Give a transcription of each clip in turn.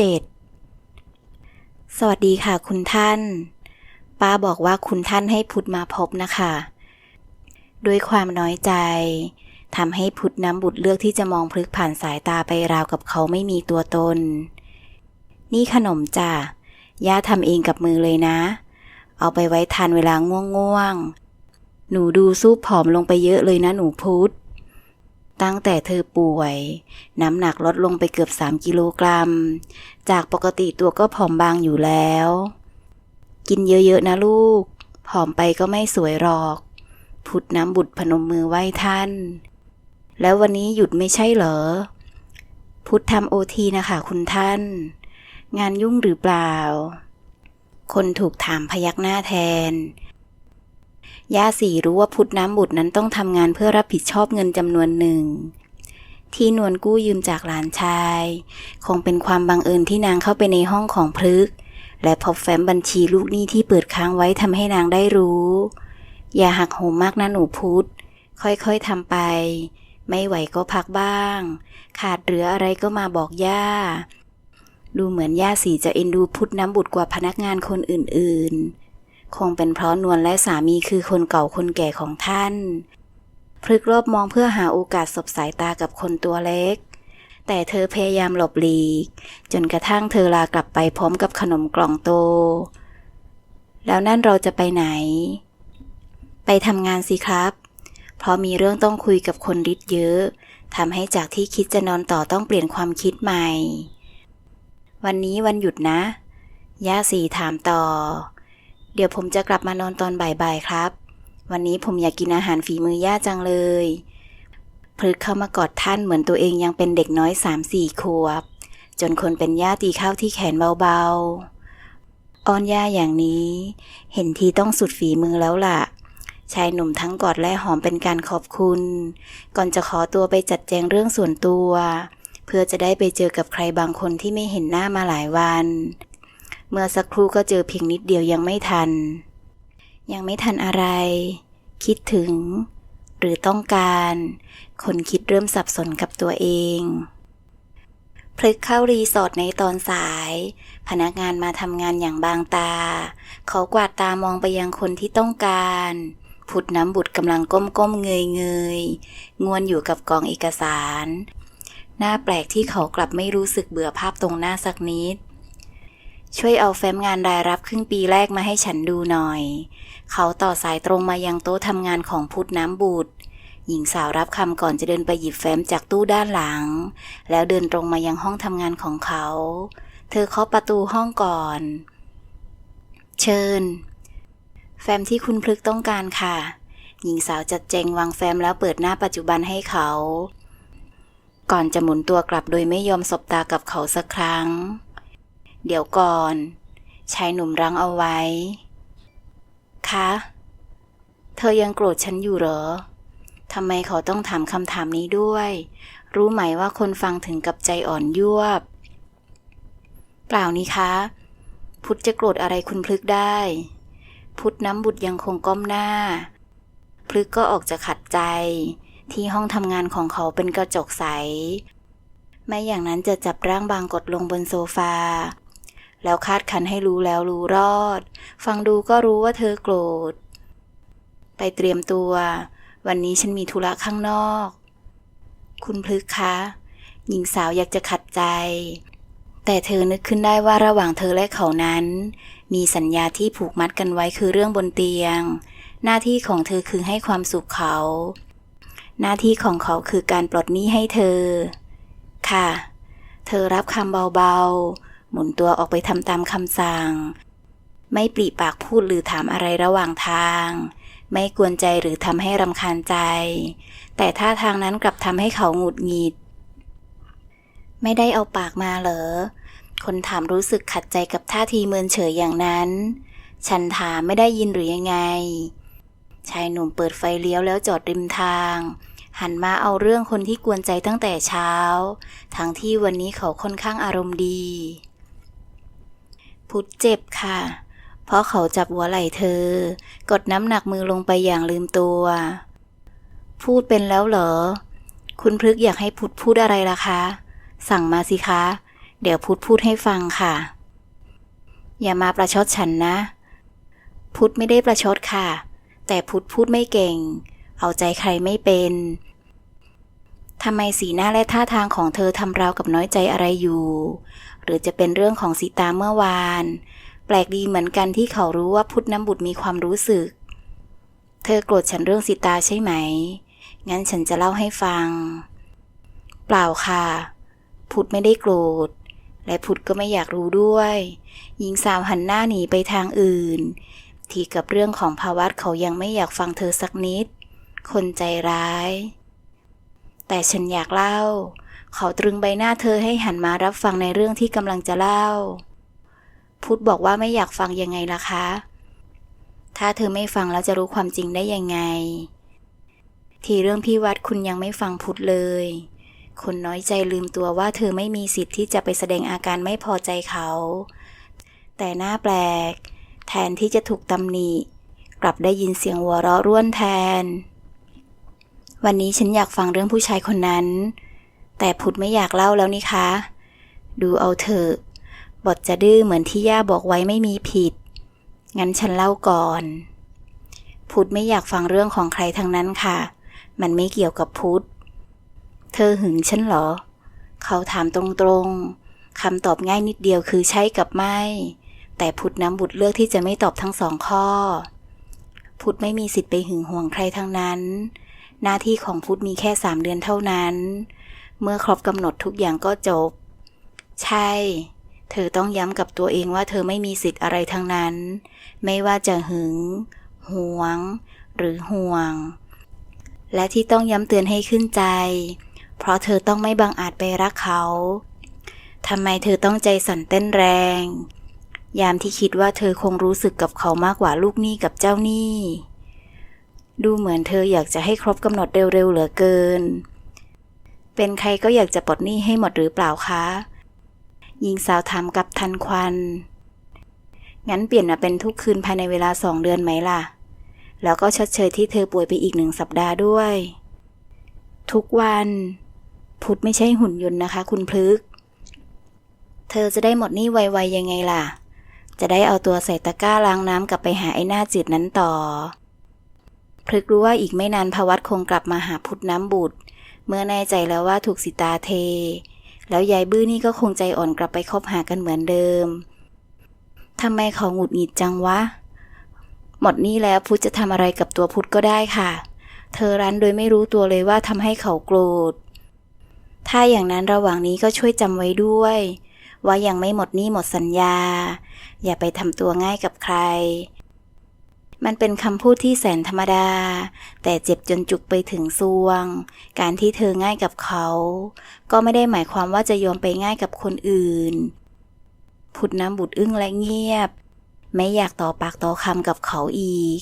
ที่เจ็ดสวัสดีค่ะคุณท่าน ป้าบอกว่าคุณท่านให้พุทธมาพบนะคะ ด้วยความน้อยใจทำให้พุทธน้ำบุตรเลือกที่จะมองพลึกผ่านสายตาไปราวกับเขาไม่มีตัวตน นี่ขนมจ้ะ ย่าทำเองกับมือเลยนะ เอาไปไว้ทานเวลาง่วงๆ หนูดูสู้ผอมลงไปเยอะเลยนะหนูพุทธ ตั้งแต่เธอป่วย น้ำหนักลดลงไปเกือบ 3 กิโลกรัม จากปกติตัวก็ผอมบางอยู่แล้ว กินเยอะๆนะลูก ผอมไปก็ไม่สวยหรอก พุทธน้ำบุตรพนมมือไหว้ท่าน แล้ววันนี้หยุดไม่ใช่เหรอ พุทธทำโอทีนะคะคุณท่าน งานยุ่งหรือเปล่า คนถูกถามพยักหน้าแทน ย่าสีรู้ว่าพุทธน้ำบุตรนั้นต้องทำงานเพื่อรับผิดชอบเงินจำนวนหนึ่ง ที่นวลกู้ยืมจากหลานชาย คงเป็นความบังเอิญที่นางเข้าไปในห้องของพลึก และพบแฟ้มบัญชีลูกหนี้ที่เปิดค้างไว้ทำให้นางได้รู้ อย่าหักโหมมากนะหนูพุทธค่อยๆทำไป ไม่ไหวก็พักบ้าง ขาดเหลืออะไรก็มาบอกย่า ดูเหมือนย่าสีจะเอ็นดูพุทธน้ำบุตรกว่าพนักงานคนอื่นๆ คงเป็นเพราะนวลและสามีคือคนเก่าคนแก่ของท่าน พลึกรอบมองเพื่อหาโอกาสสบสายตากับคนตัวเล็ก แต่เธอพยายามหลบหลีก จนกระทั่งเธอลากลับไปพร้อมกับขนมกล่องโต แล้วนั่นเราจะไปไหน ไปทำงานสิครับ เพราะมีเรื่องต้องคุยกับคนริดเยอะทำให้จากที่คิดจะนอนต่อต้องเปลี่ยนความคิดใหม่ วันนี้วันหยุดนะ ย่าสีถามต่อ เดี๋ยวผมจะกลับมานอนตอนบ่ายๆครับ วันนี้ผมอยากกินอาหารฝีมือย่าจังเลยพลึกเข้ามากอดท่านเหมือนตัวเองยังเป็นเด็กน้อยสามสี่ขวบ จนคนเป็นย่าตีเข้าที่แขนเบาๆ อ้อนย่าอย่างนี้ เห็นทีต้องสุดฝีมือแล้วล่ะ ชายหนุ่มทั้งกอดและหอมเป็นการขอบคุณ ก่อนจะขอตัวไปจัดแจงเรื่องส่วนตัว เพื่อจะได้ไปเจอกับใครบางคนที่ไม่เห็นหน้ามาหลายวัน เมื่อสักครู่ก็เจอเพียงนิดเดียวยังไม่ทัน ยังไม่ทันอะไร คิดถึง หรือต้องการ คนคิดเริ่มสับสนกับตัวเองพลึกเข้ารีสอร์ทในตอนสาย พนักงานมาทำงานอย่างบางตา เขากวาดตามองไปยังคนที่ต้องการพุดน้ำบุตรกำลังก้มก้มเงยเงยงวนอยู่กับกองเอกสาร หน้าแปลกที่เขากลับไม่รู้สึกเบื่อภาพตรงหน้าสักนิด ช่วยเอาแฟ้มงานรายรับครึ่งปีแรกมาให้ฉันดูหน่อย เขาต่อสายตรงมายังโต๊ะทำงานของพุทธน้ำบุตรหญิงสาวรับคำก่อนจะเดินไปหยิบแฟ้มจากตู้ด้านหลัง แล้วเดินตรงมายังห้องทำงานของเขา เธอเคาะประตูห้องก่อน เชิญ แฟ้มที่คุณพลึกต้องการค่ะ หญิงสาวจัดแจงวางแฟ้มแล้วเปิดหน้าปัจจุบันให้เขา ก่อนจะหมุนตัวกลับโดยไม่ยอมสบตากับเขาสักครั้ง เดี๋ยวก่อน ชายหนุ่มรั้งเอาไว้ คะ เธอยังโกรธฉันอยู่เหรอ ทำไมเขาต้องถามคำถามนี้ด้วย รู้ไหมว่าคนฟังถึงกับใจอ่อนยวบ เปล่านี่คะ พุทธจะโกรธอะไรคุณพลึกได้ พุทธน้ำบุตรยังคงก้มหน้า พลึกก็ออกจะขัดใจ ที่ห้องทำงานของเขาเป็นกระจกใสไม่อย่างนั้นจะจับร่างบางกดลงบนโซฟา แล้วคาดคันให้รู้แล้วรู้รอด ฟังดูก็รู้ว่าเธอโกรธ ไปเตรียมตัว วันนี้ฉันมีธุระข้างนอก คุณพลึกคะ หญิงสาวอยากจะขัดใจ แต่เธอนึกขึ้นได้ว่าระหว่างเธอและเขานั้น มีสัญญาที่ผูกมัดกันไว้คือเรื่องบนเตียง หน้าที่ของเธอคือให้ความสุขเขา หน้าที่ของเขาคือการปลดหนี้ให้เธอ ค่ะ เธอรับคำเบาๆ หมุนตัวออกไปทำตามคำสั่ง ไม่ปลีปากพูดหรือถามอะไรระหว่างทาง ไม่กวนใจหรือทำให้รำคาญใจ แต่ท่าทางนั้นกลับทำให้เขาหงุดหงิด ไม่ได้เอาปากมาเหรอ คนถามรู้สึกขัดใจกับท่าทีเมินเฉยอย่างนั้น ฉันถามไม่ได้ยินหรือยังไง ชายหนุ่มเปิดไฟเลี้ยวแล้วจอดริมทางหันมาเอาเรื่องคนที่กวนใจตั้งแต่เช้า ทั้งที่วันนี้เขาค่อนข้างอารมณ์ดี พุทธเจ็บค่ะ เพราะเขาจับหัวไหล่เธอ กดน้ำหนักมือลงไปอย่างลืมตัว พูดเป็นแล้วเหรอ คุณพฤกอยากให้พุทธพูดอะไรล่ะคะ สั่งมาสิคะ เดี๋ยวพุทธพูดให้ฟังค่ะ อย่ามาประชดฉันนะ พุทธไม่ได้ประชดค่ะ แต่พุทธพูดไม่เก่ง เอาใจใครไม่เป็นทำไมสีหน้าและท่าทางของเธอทำราวกับน้อยใจอะไรอยู่ รือจะเป็นเรื่องของสีตาเมื่อวาน แปลกดีเหมือนกันที่เขารู้ว่าพุทธน้ำบุตรมีความรู้สึก เธอโกรธฉันเรื่องสีตาใช่ไหม งั้นฉันจะเล่าให้ฟัง เปล่าค่ะ พุทธไม่ได้โกรธ และพุทธก็ไม่อยากรู้ด้วย หญิงสาวหันหน้าหนีไปทางอื่น ทีกับเรื่องของภาวัตเขายังไม่อยากฟังเธอสักนิด คนใจร้าย แต่ฉันอยากเล่า เขาตรึงใบหน้าเธอให้หันมารับฟังในเรื่องที่กำลังจะเล่า พุทธบอกว่าไม่อยากฟังยังไงล่ะคะ ถ้าเธอไม่ฟังแล้วจะรู้ความจริงได้ยังไง ทีเรื่องพี่วัดคุณยังไม่ฟังพุทธเลย คนน้อยใจลืมตัวว่าเธอไม่มีสิทธิ์ที่จะไปแสดงอาการไม่พอใจเขา แต่หน้าแปลก แทนที่จะถูกตำหนิ กลับได้ยินเสียงหัวเราะร่วนแทน วันนี้ฉันอยากฟังเรื่องผู้ชายคนนั้น แต่พุทธไม่อยากเล่าแล้วนี่คะ ดูเอาเถอะบทจะดื้อเหมือนที่ย่าบอกไว้ไม่มีผิด งั้นฉันเล่าก่อน พุทธไม่อยากฟังเรื่องของใครทั้งนั้นค่ะ มันไม่เกี่ยวกับพุทธเธอหึงฉันเหรอ เขาถามตรงๆคำตอบง่ายนิดเดียวคือใช่กับไม่ แต่พุทธน้ำบุตรเลือกที่จะไม่ตอบทั้งสองข้อ พุทธไม่มีสิทธิ์ไปหึงห่วงใครทั้งนั้น หน้าที่ของพุทธมีแค่สามเดือนเท่านั้น เมื่อครบกำหนดทุกอย่างก็จบ ใช่ เธอต้องย้ำกับตัวเองว่าเธอไม่มีสิทธิ์อะไรทั้งนั้น ไม่ว่าจะหึง หวง หรือห่วง และที่ต้องย้ำเตือนให้ขึ้นใจ เพราะเธอต้องไม่บังอาจไปรักเขาทำไมเธอต้องใจสั่นเต้นแรง ยามที่คิดว่าเธอคงรู้สึกกับเขามากกว่าลูกหนี้กับเจ้าหนี้ ดูเหมือนเธออยากจะให้ครบกำหนดเร็วๆเหลือเกิน เป็นใครก็อยากจะปลดหนี้ให้หมดหรือเปล่าคะหญิงสาวถามกับทันควัน งั้นเปลี่ยนมาเป็นทุกคืนภายในเวลาสองเดือนไหมล่ะ แล้วก็ชดเชยที่เธอป่วยไปอีกหนึ่งสัปดาห์ด้วย ทุกวัน พุทธไม่ใช่หุ่นยนต์นะคะ คุณพลึก เธอจะได้หมดหนี้ไวๆยังไงล่ะ จะได้เอาตัวใส่ตะกร้าล้างน้ำกลับไปหาไอ้หน้าจืดนั้นต่อพลึกรู้ว่าอีกไม่นานพวัตคงกลับมาหาพุทธน้ำบุตร เมื่อแน่ใจแล้วว่าถูกสิตาเท แล้วยายบื้อนี่ก็คงใจอ่อนกลับไปคบหากันเหมือนเดิมทำไมเขาหงุดหงิดจังวะ หมดนี้แล้วพุทธจะทำอะไรกับตัวพุทธก็ได้ค่ะ เธอรั้นโดยไม่รู้ตัวเลยว่าทำให้เขาโกรธ ถ้าอย่างนั้นระหว่างนี้ก็ช่วยจำไว้ด้วย ว่ายังไม่หมดนี้หมดสัญญา อย่าไปทำตัวง่ายกับใคร มันเป็นคำพูดที่แสนธรรมดา แต่เจ็บจนจุกไปถึงซวง การที่เธอง่ายกับเขา ก็ไม่ได้หมายความว่าจะยอมไปง่ายกับคนอื่นพุดน้ำบุตรอึ้งและเงียบ ไม่อยากต่อปากต่อคำกับเขาอีก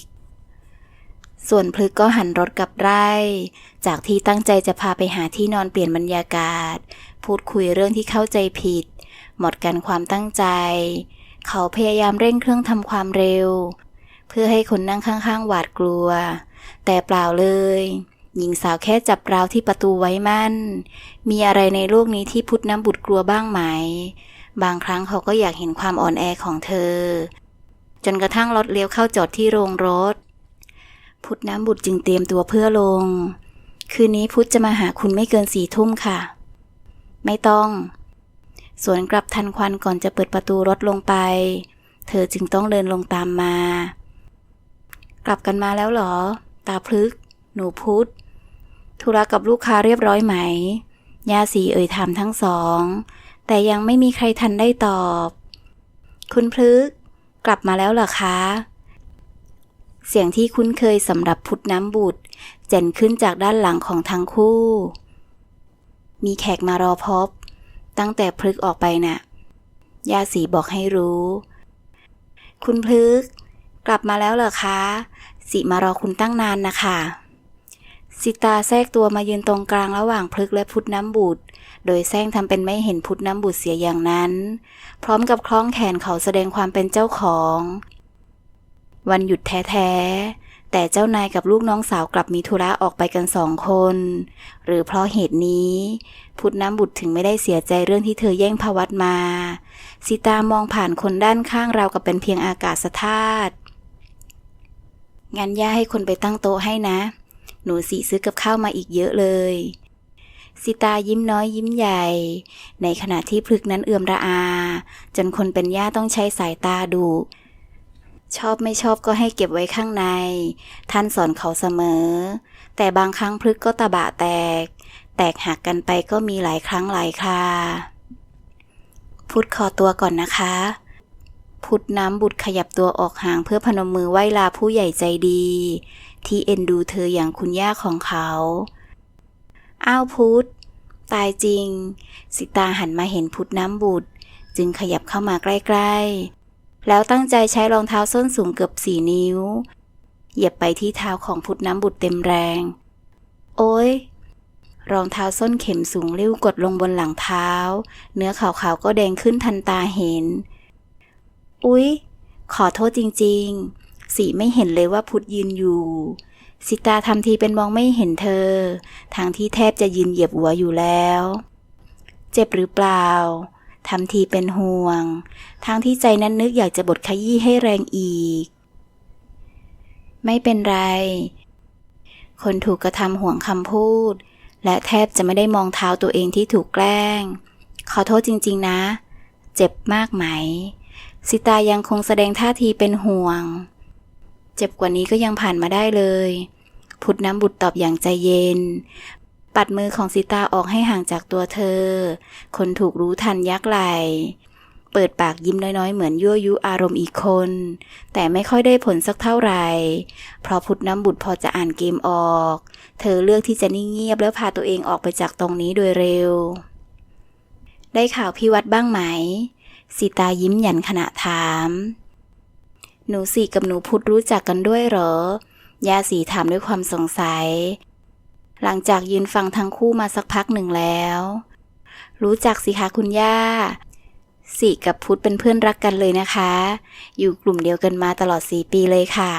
ส่วนพลึกก็หันรถกลับไร่ จากที่ตั้งใจจะพาไปหาที่นอนเปลี่ยนบรรยากาศ พูดคุยเรื่องที่เข้าใจผิด หมดกันความตั้งใจ เขาพยายามเร่งเครื่องทำความเร็ว เพื่อให้คนนั่งข้างๆ หวาดกลัว แต่เปล่าเลย หญิงสาวแค่จับราวที่ประตูไว้มั่น มีอะไรในโลกนี้ที่พุทธน้ำบุตรกลัวบ้างไหม บางครั้งเขาก็อยากเห็นความอ่อนแอของเธอ จนกระทั่งรถเลี้ยวเข้าจอดที่โรงรถ พุทธน้ำบุตรจึงเตรียมตัวเพื่อลง คืนนี้พุทธจะมาหาคุณไม่เกินสี่ทุ่มค่ะ ไม่ต้องสวนกลับทันควันก่อนจะเปิดประตูรถลงไป เธอจึงต้องเดินลงตามมา กลับกันมาแล้วหรอ ตาพลึก หนูพุทธธุระกับลูกค้าเรียบร้อยไหมยาสีเอ่ยถามทั้งสอง แต่ยังไม่มีใครทันได้ตอบ คุณพลึก กลับมาแล้วหรอคะ เสียงที่คุ้นเคยสำหรับพุทธน้ำบุตรเจนขึ้นจากด้านหลังของทั้งคู่ มีแขกมารอพบ ตั้งแต่พลึกออกไปน่ะยาสีบอกให้รู้ คุณพลึก กลับมาแล้วเหรอคะ สิมารอคุณตั้งนานนะคะสิตาแทรกตัวมายืนตรงกลางระหว่างพลึกและพุทธน้ำบุตร โดยแซงทำเป็นไม่เห็นพุทธน้ำบุตรเสียอย่างนั้น พร้อมกับคล้องแขนเขาแสดงความเป็นเจ้าของ วันหยุดแท้ๆ แต่เจ้านายกับลูกน้องสาวกลับมีธุระออกไปกันสองคน หรือเพราะเหตุนี้ พุทธน้ำบุตรถึงไม่ได้เสียใจเรื่องที่เธอแย่งพวัตมา สิตามองผ่านคนด้านข้างเรากับเป็นเพียงอากาศธาตุ งั้นย่าให้คนไปตั้งโต๊ะให้นะ หนูสีซื้อกับข้าวมาอีกเยอะเลยสิตายิ้มน้อยยิ้มใหญ่ ในขณะที่พลึกนั้นเอื่อมระอา จนคนเป็นย่าต้องใช้สายตาดูชอบไม่ชอบก็ให้เก็บไว้ข้างใน ท่านสอนเขาเสมอ แต่บางครั้งพลึกก็ตะบะแตก แตกหักกันไปก็มีหลายครั้งหลายครา พุทธขอตัวก่อนนะคะ พุทธน้ำบุตรขยับตัวออกห่างเพื่อพนมมือไหว้ลาผู้ใหญ่ใจดี ที่เอ็นดูเธออย่างคุณย่าของเขา อ้าวพุทธตายจริง สิตาหันมาเห็นพุทธน้ำบุตร จึงขยับเข้ามาใกล้ ๆ แล้วตั้งใจใช้รองเท้าส้นสูงเกือบสี่นิ้ว เหยียบไปที่เท้าของพุทธน้ำบุตรเต็มแรง โอ้ยรองเท้าส้นเข็มสูงริ้วกดลงบนหลังเท้า เนื้อขาวๆก็แดงขึ้นทันตาเห็น อุ๊ย ขอโทษจริง ๆ สีไม่เห็นเลยว่าพุทธยืนอยู่ สิตาทำทีเป็นมองไม่เห็นเธอ ทางที่แทบจะยืนเหยียบหัวอยู่แล้ว เจ็บหรือเปล่าทำทีเป็นห่วง ทางที่ใจนั้นนึกอยากจะบดขยี้ให้แรงอีก ไม่เป็นไร คนถูกกระทำห่วงคำพูด และแทบจะไม่ได้มองเท้าตัวเองที่ถูกแกล้ง ขอโทษจริง ๆ นะ เจ็บมากไหม สิตายังคงแสดงท่าทีเป็นห่วง เจ็บกว่านี้ก็ยังผ่านมาได้เลยพุทน้ำบุตรตอบอย่างใจเย็น ปัดมือของสิตาออกให้ห่างจากตัวเธอ คนถูกรู้ทันยักไหล เปิดปากยิ้มน้อยๆ เหมือนยั่วยุอารมณ์อีกคน แต่ไม่ค่อยได้ผลสักเท่าไหร่ เพราะพุทธน้ำบุตรพอจะอ่านเกมออก เธอเลือกที่จะนิ่งเงียบแล้วพาตัวเองออกไปจากตรงนี้โดยเร็ว ได้ข่าวพี่วัดบ้างไหม สีตายิ้มหยันขณะถาม หนูสีกับหนูพุธรู้จักกันด้วยเหรอย่าสีถามด้วยความสงสัย หลังจากยืนฟังทั้งคู่มาสักพักหนึ่งแล้ว รู้จักสิคะคุณย่าสีกับพุทธเป็นเพื่อนรักกันเลยนะคะ อยู่กลุ่มเดียวกันมาตลอดสี่ปีเลยค่ะ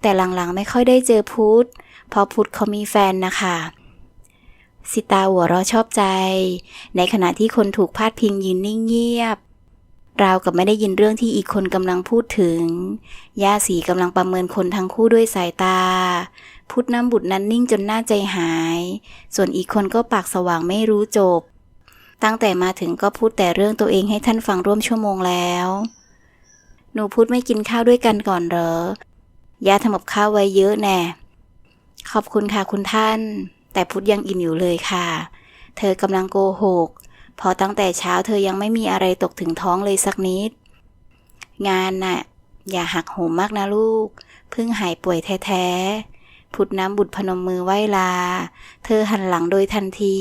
แต่หลังๆไม่ค่อยได้เจอพุทธเพราะพุทธเขามีแฟนนะคะสิตาหัวเราะชอบใจ ในขณะที่คนถูกพาดพิงยืนนิ่งเงียบ ราวกับไม่ได้ยินเรื่องที่อีกคนกำลังพูดถึง ย่าสีกำลังประเมินคนทั้งคู่ด้วยสายตา พุทธน้ำบุตรนั้นนิ่งจนหน่าใจหาย ส่วนอีกคนก็ปากสว่างไม่รู้จบ ตั้งแต่มาถึงก็พูดแต่เรื่องตัวเองให้ท่านฟังร่วมชั่วโมงแล้ว หนูพุธไม่กินข้าวด้วยกันก่อนเหรอ ย่าทำกับข้าวไว้เยอะแน่ ขอบคุณค่ะคุณท่าน แต่พุธยังอิ่มอยู่เลยค่ะ เธอกำลังโกหก พอตั้งแต่เช้าเธอยังไม่มีอะไรตกถึงท้องเลยสักนิด งานน่ะ อย่าหักโหมมากนะลูก เพิ่งหายป่วยแท้ๆพุทธน้ำบุตรพนมมือไหว้ลา เธอหันหลังโดยทันที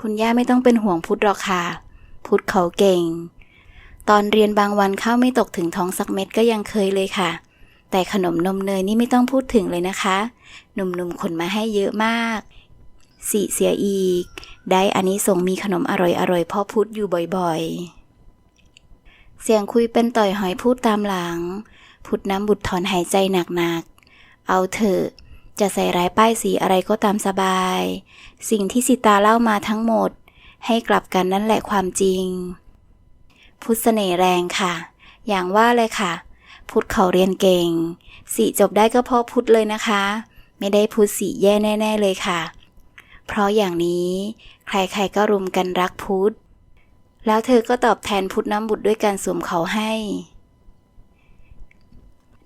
คุณย่าไม่ต้องเป็นห่วงพุทธหรอกค่ะ พุทธเขาเก่ง ตอนเรียนบางวันข้าวไม่ตกถึงท้องสักเม็ดก็ยังเคยเลยค่ะ แต่ขนมนมเนยนี่ไม่ต้องพูดถึงเลยนะคะ หนุ่มๆขนมาให้เยอะมากสีเสียอีก ได้อันนี้ส่งมีขนมอร่อยๆพ่อพุธอยู่บ่อยๆ เสียงคุยเป็นต่อยหอยพูดตามหลัง พุทธน้ำบุตรถอนหายใจหนักๆ เอาเถอะ จะใส่ร้ายป้ายสีอะไรก็ตามสบาย สิ่งที่สิตาเล่ามาทั้งหมด ให้กลับกันนั่นแหละความจริง พุทธเสน่ห์แรงค่ะ อย่างว่าเลยค่ะ พุทธเขาเรียนเก่งสีจบได้ก็พราะพุทธเลยนะคะ ไม่ได้พุทธสีแย่แน่ ๆ เลยค่ะ เพราะอย่างนี้ ใครๆก็รุมกันรักพุทธ แล้วเธอก็ตอบแทนพุทธน้ำบุตรด้วยการสวมเขาให้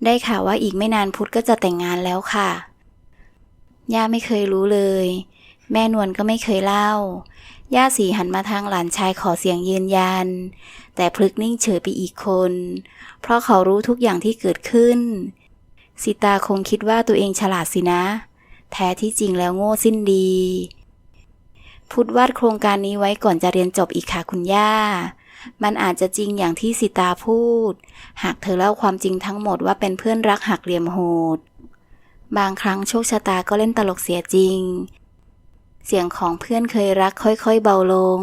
ได้ข่าวว่าอีกไม่นานพุทธก็จะแต่งงานแล้วค่ะ ย่าไม่เคยรู้เลย แม่นวลก็ไม่เคยเล่า ย่าสีหันมาทางหลานชายขอเสียงยืนยัน แต่พลึกนิ่งเฉยไปอีกคน เพราะเขารู้ทุกอย่างที่เกิดขึ้น สิตาคงคิดว่าตัวเองฉลาดสินะแท้ที่จริงแล้วโง่สิ้นดี พุทธวาดโครงการนี้ไว้ก่อนจะเรียนจบอีกค่ะคุณย่า มันอาจจะจริงอย่างที่สิตาพูด หากเธอเล่าความจริงทั้งหมดว่าเป็นเพื่อนรักหักเหลี่ยมโหด บางครั้งโชคชะตาก็เล่นตลกเสียจริง เสียงของเพื่อนเคยรักค่อยๆเบาลง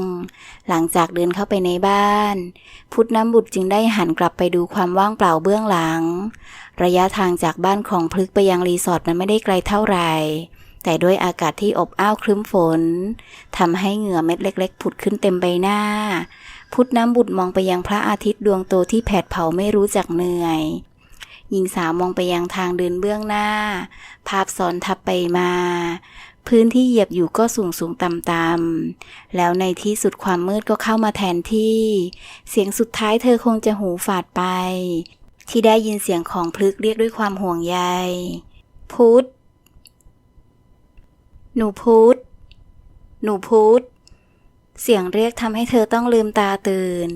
หลังจากเดินเข้าไปในบ้าน พุทธน้ำบุตรจึงได้หันกลับไปดูความว่างเปล่าเบื้องหลัง ระยะทางจากบ้านของพลึกไปยังรีสอร์ทมันไม่ได้ไกลเท่าไหร่ แต่ด้วยอากาศที่อบอ้าวครึ้มฝนทำให้เหงื่อเม็ดเล็ก ๆ ผุดขึ้นเต็มใบหน้า พุทธน้ำบุตรมองไปยังพระอาทิตย์ดวงโตที่แผดเผาไม่รู้จักเหนื่อย หญิงสาวมองไปยังทางเดินเบื้องหน้า ภาพซ้อนทับไปมา พื้นที่เหยียบอยู่ก็สูงสูงต่ำต่ำๆแล้วในที่สุดความมืดก็เข้ามาแทนที่ เสียงสุดท้ายเธอคงจะหูฝาดไป ที่ได้ยินเสียงของพลึกเรียกด้วยความห่วงใย พุทธ หนูพุทธหนูพุทธเสียงเรียกทำให้เธอต้องลืมตาตื่น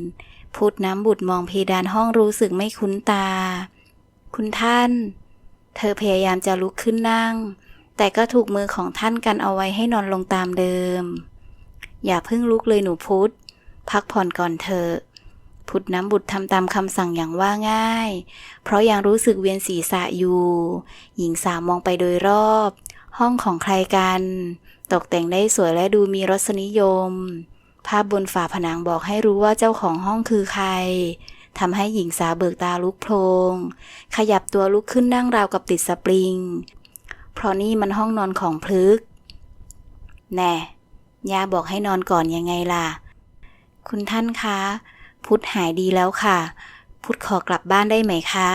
พุทธน้ำบุตรมองเพดานห้องรู้สึกไม่คุ้นตา คุณท่าน เธอพยายามจะลุกขึ้นนั่ง แต่ก็ถูกมือของท่านกันเอาไว้ให้นอนลงตามเดิม อย่าเพิ่งลุกเลยหนูพุธพักผ่อนก่อนเถอะพุทธน้ำบุตรทำตามคำสั่งอย่างว่าง่าย เพราะยังรู้สึกเวียนศีรษะอยู่ หญิงสาวมองไปโดยรอบ ห้องของใครกัน ตกแต่งได้สวยและดูมีรสนิยม ภาพบนฝาผนังบอกให้รู้ว่าเจ้าของห้องคือใครทำให้หญิงสาวเบิกตาลุกโพลงขยับตัวลุกขึ้นนั่งราวกับติดสปริง เพราะนี่มันห้องนอนของพลึก แน่ย่าบอกให้นอนก่อนยังไงล่ะ คุณท่านคะ พุทธหายดีแล้วค่ะ พุทธขอกลับบ้านได้ไหมคะ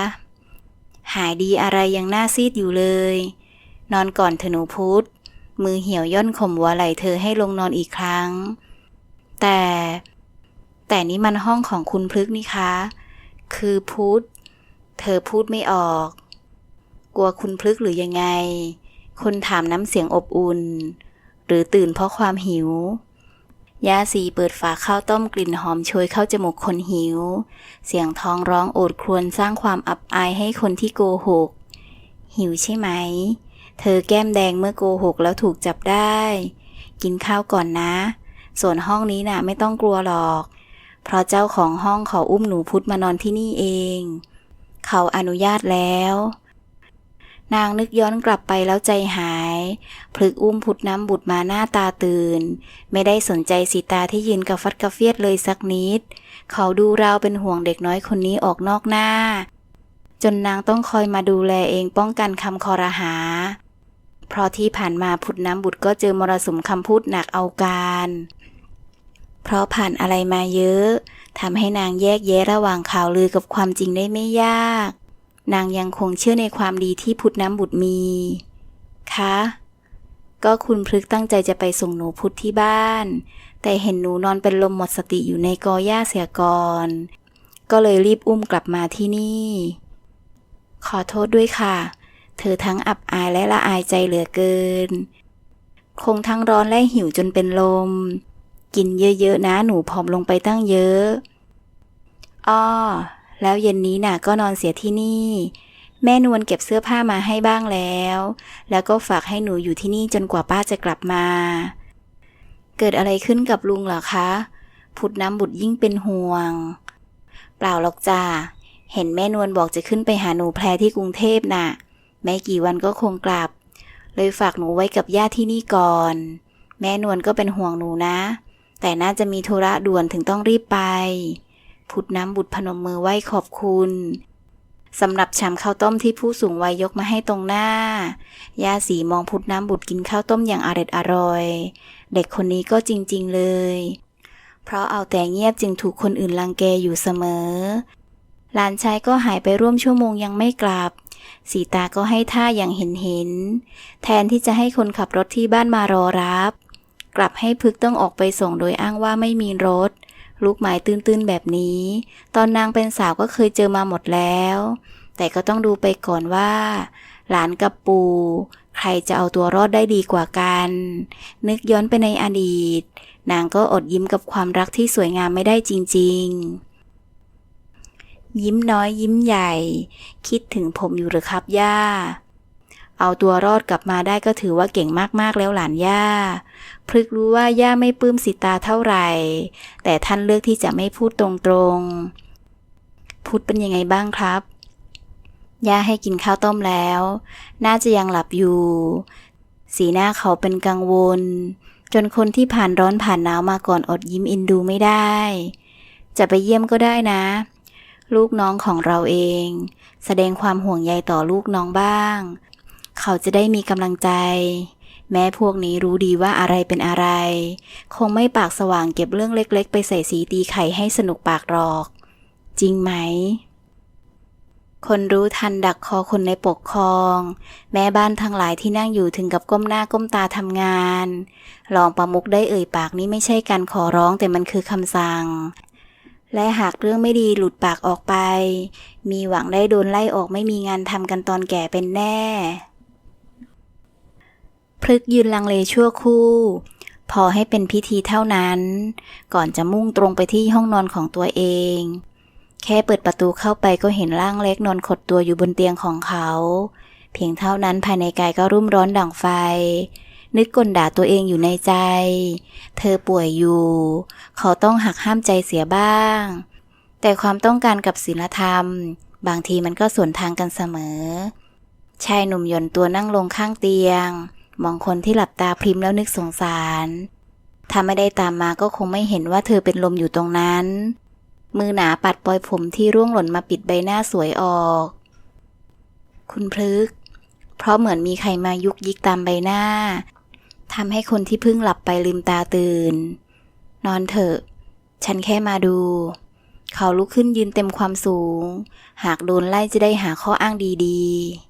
หายดีอะไรยังหน้าซีดอยู่เลย นอนก่อนเถอหนูพุธมือเหี่ยวย่นข่มหัวไหล่เธอให้ลงนอนอีกครั้ง แต่ แต่นี่มันห้องของคุณพลึกนี่คะ คือพุธเธอพูดไม่ออก กลัวคุณพลึกหรือยังไง คนถามน้ำเสียงอบอุ่น หรือตื่นเพราะความหิว ยาสีเปิดฝาข้าวต้มกลิ่นหอมโชยเข้าจมูกคนหิว เสียงท้องร้องโอดครวญสร้างความอับอายให้คนที่โกหก หิวใช่ไหม เธอแก้มแดงเมื่อโกหกแล้วถูกจับได้ กินข้าวก่อนนะ ส่วนห้องนี้น่ะไม่ต้องกลัวหรอก เพราะเจ้าของห้องเขาอุ้มหนูพุทธมานอนที่นี่เอง เขาอนุญาตแล้ว นางนึกย้อนกลับไปแล้วใจหาย พลึกอุ้มพุดน้ำบุตรมาหน้าตาตื่น ไม่ได้สนใจสีตาที่ยืนกับฟัดกระเฟียดเลยสักนิด เขาดูราวเป็นห่วงเด็กน้อยคนนี้ออกนอกหน้าจนนางต้องคอยมาดูแลเองป้องกันคำคอรหา เพราะที่ผ่านมาพุดน้ำบุตรก็เจอมรสุมคำพูดหนักเอาการ เพราะผ่านอะไรมาเยอะทำให้นางแยกแยะระหว่างข่าวลือกับความจริงได้ไม่ยาก นางยังคงเชื่อในความดีที่พุทธน้ำบุตรมี คะ ก็คุณพลึกตั้งใจจะไปส่งหนูพุทธที่บ้าน แต่เห็นหนูนอนเป็นลมหมดสติอยู่ในกอหญ้าเสียก่อน ก็เลยรีบอุ้มกลับมาที่นี่ ขอโทษด้วยค่ะ เธอทั้งอับอายและละอายใจเหลือเกิน คงทั้งร้อนและหิวจนเป็นลม กินเยอะๆนะหนูผอมลงไปตั้งเยอะอ้อแล้วเย็นนี้น่ะก็นอนเสียที่นี่ แม่นวลเก็บเสื้อผ้ามาให้บ้างแล้ว แล้วก็ฝากให้หนูอยู่ที่นี่จนกว่าป้าจะกลับมา เกิดอะไรขึ้นกับลุงเหรอคะพุดน้ำบุตรยิ่งเป็นห่วง เปล่าหรอกจ้าเห็นแม่นวลบอกจะขึ้นไปหาหนูแพรที่กรุงเทพน่ะ ไม่กี่วันก็คงกลับ เลยฝากหนูไว้กับย่าที่นี่ก่อน แม่นวลก็เป็นห่วงหนูนะ แต่น่าจะมีธุระด่วนถึงต้องรีบไป พุดน้ำบุตรพนมมือไหว้ขอบคุณสำหรับชามข้าวต้มที่ผู้สูงวัยยกมาให้ตรงหน้า ย่าสีมองพุดน้ำบุตรกินข้าวต้มอย่างอร็ดอร่อย เด็กคนนี้ก็จริง ๆ เลย เพราะเอาแต่เงียบจึงถูกคนอื่นรังแกอยู่เสมอ หลานชายก็หายไปร่วมชั่วโมงยังไม่กลับ สีตาก็ให้ท่าอย่างเห็นเห็น แทนที่จะให้คนขับรถที่บ้านมารอรับ กลับให้พึกต้องออกไปส่งโดยอ้างว่าไม่มีรถ ลูกหมายตื้นๆแบบนี้ ตอนนางเป็นสาวก็เคยเจอมาหมดแล้ว แต่ก็ต้องดูไปก่อนว่า หลานกับปู่ใครจะเอาตัวรอดได้ดีกว่ากัน นึกย้อนไปในอดีต นางก็อดยิ้มกับความรักที่สวยงามไม่ได้จริง ๆ ยิ้มน้อยยิ้มใหญ่ คิดถึงผมอยู่หรือครับย่า เอาตัวรอดกลับมาได้ก็ถือว่าเก่งมากๆแล้วหลานย่า พลึกรู้ว่าย่าไม่ปลื้มสิตาเท่าไหร่ แต่ท่านเลือกที่จะไม่พูดตรงๆพูดเป็นยังไงบ้างครับ ย่าให้กินข้าวต้มแล้ว น่าจะยังหลับอยู่ สีหน้าเขาเป็นกังวล จนคนที่ผ่านร้อนผ่านหนาวมาก่อนอดยิ้มอินดูไม่ได้ จะไปเยี่ยมก็ได้นะ ลูกน้องของเราเอง แสดงความห่วงใยต่อลูกน้องบ้าง เขาจะได้มีกำลังใจ แม้พวกนี้รู้ดีว่าอะไรเป็นอะไร คงไม่ปากสว่างเก็บเรื่องเล็กๆ ไปใส่สีตีไข่ให้สนุกปากหรอก จริงไหม คนรู้ทันดักคอคนในปกครอง แม่บ้านทั้งหลายที่นั่งอยู่ถึงกับก้มหน้าก้มตาทำงาน ลองประมุกได้เอ่ยปากนี้ไม่ใช่การขอร้องแต่มันคือคำสั่ง และหากเรื่องไม่ดีหลุดปากออกไป มีหวังได้โดนไล่ออกไม่มีงานทำกันตอนแก่เป็นแน่พฤกยืนลังเลชั่วคู่ พอให้เป็นพิธีเท่านั้น ก่อนจะมุ่งตรงไปที่ห้องนอนของตัวเอง แค่เปิดประตูเข้าไปก็เห็นร่างเล็กนอนขดตัวอยู่บนเตียงของเขา เพียงเท่านั้นภายในกายก็รุ่มร้อนดั่งไฟ นึกกลด่าตัวเองอยู่ในใจ เธอป่วยอยู่ เขาต้องหักห้ามใจเสียบ้าง แต่ความต้องการกับศีลธรรม บางทีมันก็สวนทางกันเสมอ ชายหนุ่มหย่อนตัวนั่งลงข้างเตียง มองคนที่หลับตาพริมแล้วนึกสงสาร ถ้าไม่ได้ตามมาก็คงไม่เห็นว่าเธอเป็นลมอยู่ตรงนั้น มือหนาปัดปลอยผมที่ร่วงหล่นมาปิดใบหน้าสวยออก คุณพลึกเพราะเหมือนมีใครมายุกยิกตามใบหน้า ทำให้คนที่เพิ่งหลับไปลืมตาตื่น นอนเถอะ ฉันแค่มาดู เขาลุกขึ้นยืนเต็มความสูง หากโดนไล่จะได้หาข้ออ้างดี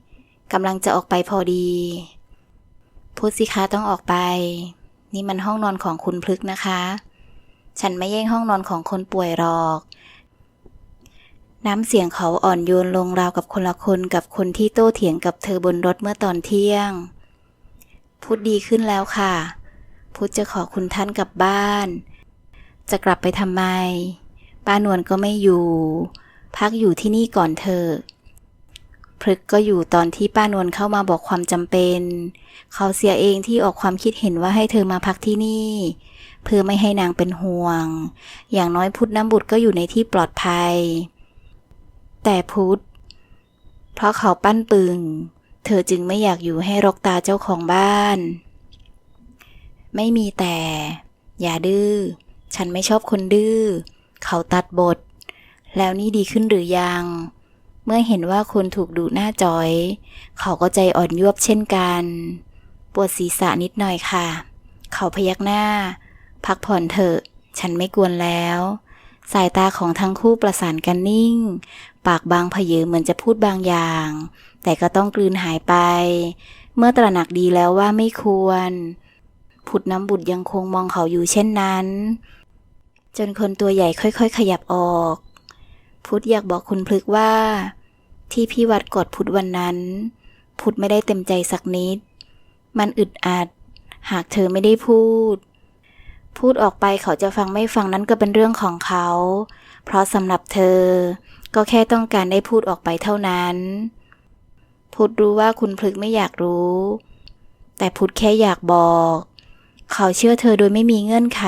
ๆกำลังจะออกไปพอดีพูดสิคะต้องออกไป นี่มันห้องนอนของคุณพลึกนะคะ ฉันไม่แย่งห้องนอนของคนป่วยหรอก น้ำเสียงเขาอ่อนโยนลงราวกับคนละคนกับคนที่โต้เถียงกับเธอบนรถเมื่อตอนเที่ยง พูดดีขึ้นแล้วค่ะ พุทธจะขอคุณท่านกลับบ้าน จะกลับไปทำไม ป้านวลก็ไม่อยู่ พักอยู่ที่นี่ก่อนเถอะพฤกก็อยู่ตอนที่ป้านวลเข้ามาบอกความจำเป็น เขาเสียเองที่ออกความคิดเห็นว่าให้เธอมาพักที่นี่ เพื่อไม่ให้นางเป็นห่วง อย่างน้อยพุทธน้ำบุตรก็อยู่ในที่ปลอดภัย แต่พุทธเพราะเขาปั้นปึง เธอจึงไม่อยากอยู่ให้รกตาเจ้าของบ้าน ไม่มีแต่ อย่าดื้อ ฉันไม่ชอบคนดื้อ เขาตัดบท แล้วนี่ดีขึ้นหรือยัง เมื่อเห็นว่าคนถูกดุหน้าจอย เขาก็ใจอ่อนยวบเช่นกัน ปวดศีรษะนิดหน่อยค่ะ เขาพยักหน้า พักผ่อนเถอะ ฉันไม่กวนแล้ว สายตาของทั้งคู่ประสานกันนิ่ง ปากบางเพเยอเหมือนจะพูดบางอย่าง แต่ก็ต้องกลืนหายไป เมื่อตระหนักดีแล้วว่าไม่ควร ผุดน้ำบุตรยังคงมองเขาอยู่เช่นนั้น จนคนตัวใหญ่ค่อยๆ ขยับออก พุทธอยากบอกคุณพลึกว่า ที่พี่วัดกอดพุทธวันนั้น พุทธไม่ได้เต็มใจสักนิด มันอึดอัด หากเธอไม่ได้พูด พูดออกไปเขาจะฟังไม่ฟังนั้นก็เป็นเรื่องของเขา เพราะสำหรับเธอ ก็แค่ต้องการได้พูดออกไปเท่านั้น พุทธรู้ว่าคุณพลึกไม่อยากรู้ แต่พุทธแค่อยากบอก เขาเชื่อเธอโดยไม่มีเงื่อนไข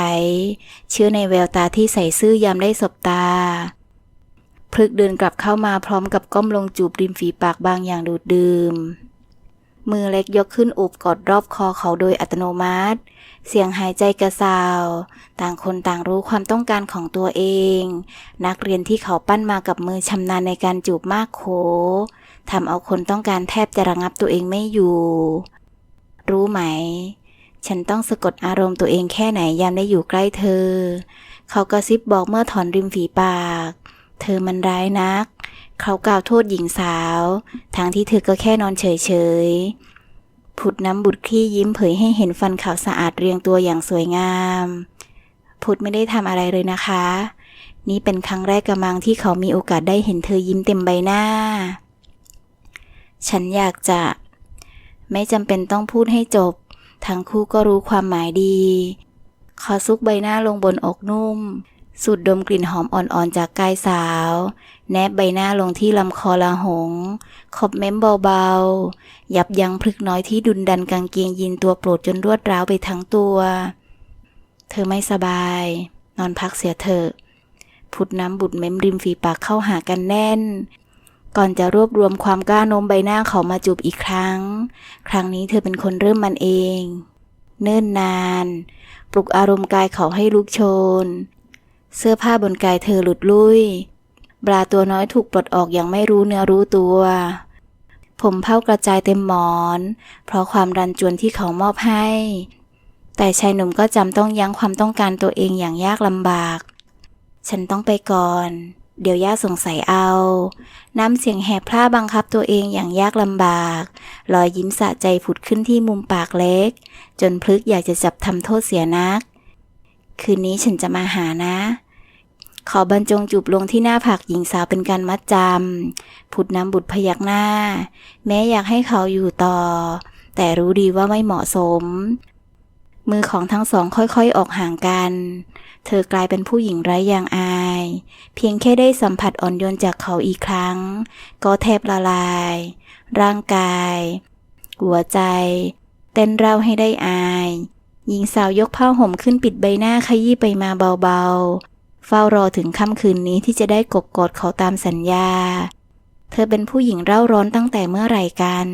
เชื่อในแววตาที่ใส่ซื่อยามได้สบตา พลึกเดินกลับเข้ามาพร้อมกับก้มลงจูบริมฝีปากบางอย่างดูดดื่ม มือเล็กยกขึ้นอุบกอดรอบคอเขาโดยอัตโนมัติ เสียงหายใจกระซาว ต่างคนต่างรู้ความต้องการของตัวเอง นักเรียนที่เขาปั้นมากับมือชำนาญในการจูบมากโข ทำเอาคนต้องการแทบจะระงับตัวเองไม่อยู่ รู้ไหม ฉันต้องสะกดอารมณ์ตัวเองแค่ไหนยามได้อยู่ใกล้เธอ เขากระซิบบอกเมื่อถอนริมฝีปาก เธอมันร้ายนัก เขากล่าวโทษหญิงสาวทั้งที่เธอก็แค่นอนเฉยๆ ผุดน้ำบุตรคลี่ยิ้มเผยให้เห็นฟันขาวสะอาดเรียงตัวอย่างสวยงามพุดไม่ได้ทำอะไรเลยนะคะ นี่เป็นครั้งแรกกระมังที่เขามีโอกาสได้เห็นเธอยิ้มเต็มใบหน้า ฉันอยากจะ ไม่จำเป็นต้องพูดให้จบ ทั้งคู่ก็รู้ความหมายดีขาซุกใบหน้าลงบนอกนุ่ม สูดดมกลิ่นหอมอ่อนๆจากกายสาว แนบใบหน้าลงที่ลำคอละหงขบเม้มเบาๆ ยับยั้งพลึกน้อยที่ดุนดันกางเกงยีนตัวโปรดจนรวดร้าวไปทั้งตัว เธอไม่สบาย นอนพักเสียเถอะพุดน้ำบุดเม้มริมฝีปากเข้าหากันแน่น ก่อนจะรวบรวมความกล้าโน้มใบหน้าเขามาจูบอีกครั้ง ครั้งนี้เธอเป็นคนเริ่มมันเอง เนิ่นนาน ปลุกอารมณ์กายเขาให้ลุกโชน เสื้อผ้าบนกายเธอหลุดลุยบราตัวน้อยถูกปลดออกอย่างไม่รู้เนื้อรู้ตัว ผมเผ้ากระจายเต็มหมอน เพราะความรันจวนที่เขามอบให้ แต่ชายหนุ่มก็จำต้องยั้งความต้องการตัวเองอย่างยากลำบาก ฉันต้องไปก่อน เดี๋ยวย่าสงสัยเอา น้ำเสียงแหบพร่าบังคับตัวเองอย่างยากลำบาก รอยยิ้มสะใจผุดขึ้นที่มุมปากเล็ก จนพลึกอยากจะจับทำโทษเสียนัก คืนนี้ฉันจะมาหานะ ขอบรรจงจูบลงที่หน้าผากหญิงสาวเป็นการมัดจำผุดน้ำบุตรพยักหน้า แม้อยากให้เขาอยู่ต่อ แต่รู้ดีว่าไม่เหมาะสม มือของทั้งสองค่อยๆออกห่างกัน เธอกลายเป็นผู้หญิงไร้ยางอาย เพียงแค่ได้สัมผัสอ่อนโยนจากเขาอีกครั้ง ก็แทบละลาย ร่างกาย หัวใจ เต้นเร่าให้ได้อาย หญิงสาวยกผ้าห่มขึ้นปิดใบหน้าขยี้ไปมาเบาๆ เฝ้ารอถึงค่ำคืนนี้ที่จะได้กบกอดเขาตามสัญญา เธอเป็นผู้หญิงเร่าร้อนตั้งแต่เมื่อไหร่กัน